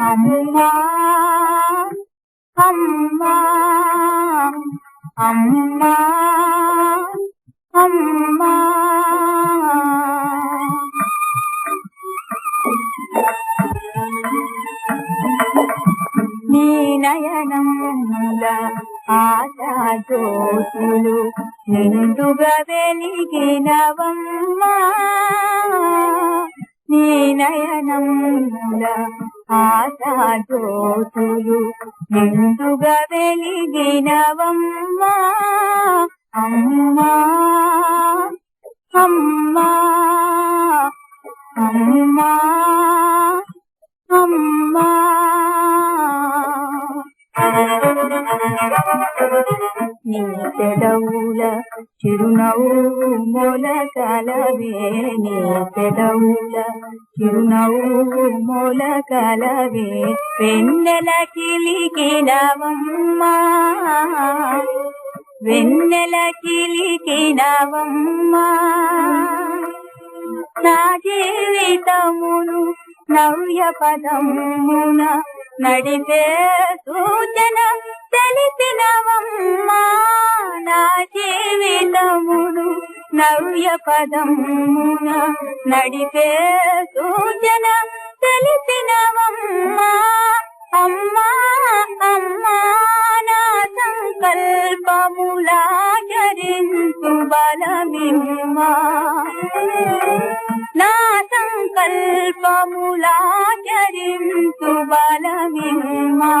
అమ్మా అమ్మా అమ్మా అమ్మా. నీ నయనముల ఆశా జ్యోతులు నిండుగా వెలిగినవమ్మా. నీ నయనముల ఆశా నిండుగా వెలిగినవమ్మా. అమ్మా అమ్మా అమ్మా అమ్మా. నీ పెదవుల చిరునవ్వు మొలకలవే నీ పెదవుల చిరునవ్వు మొలకలవే వెన్నెల కిలికినవమ్మా వెన్నెల కిలికినవమ్మా. నా జీవితమును నవ్య పదమున నడిపే సూచన తెలిపినవమ్మా. నవ్య పదమున నడిపే సూచన తెలిపినవమ్మా అమ్మా అమ్మా నా సంకల్పములాచరించు బలమిమ్మా. నా సంకల్పములాచరించు బలమిమ్మా.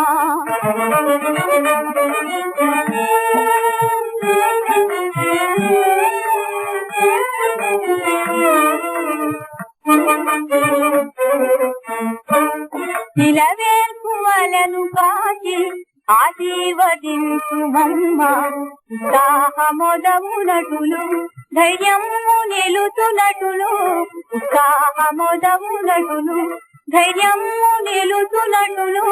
నిలవేర్పువలను కాచి ఆశీర్వదించుమమ్మ ఉత్సాహమొదమునటులు ధైర్యము నిలుతునటులు ఉత్సాహమొదమునటులు ధైర్యము నిలుతునటులు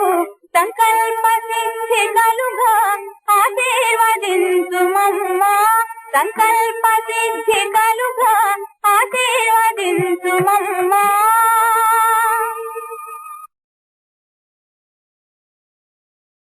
సంకల్ప సిద్ధి కలుగా ఆశీర్వదించుమమ్మ సంకల్ప సిద్ధి కలుగా ఆశీర్వదించుమమ్మా